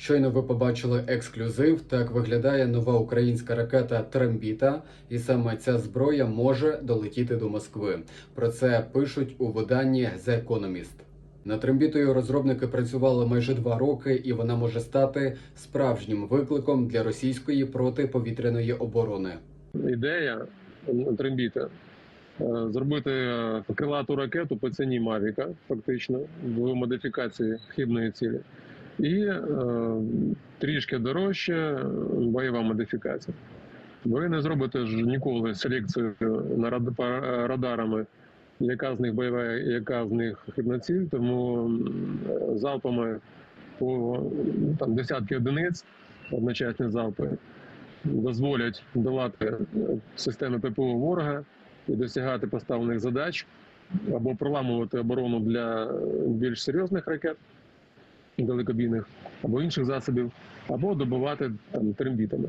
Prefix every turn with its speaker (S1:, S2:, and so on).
S1: Щойно ви побачили ексклюзив. Так виглядає нова українська ракета Трембіта, і саме ця зброя може долетіти до Москви. Про це пишуть у виданні The Economist. Над трембітою розробники працювали майже два роки, і вона може стати справжнім викликом для російської протиповітряної оборони.
S2: ідея трембіта е, зробити е, крилату ракету по ціні Мавіка, фактично, в модифікації хибної цілі, і е, трішки дорожче бойова модифікація. Ви не зробите ж ніколи селекцію радарами, яка з них бойова, яка з них хибна ціль, тому залпами по там, десятки одиниць, одночасні залпи, дозволять долати системи ППО ворога і досягати поставлених задач або проламувати оборону для е, більш серйозних ракет далекобійних або інших засобів, або добивати там трембітами.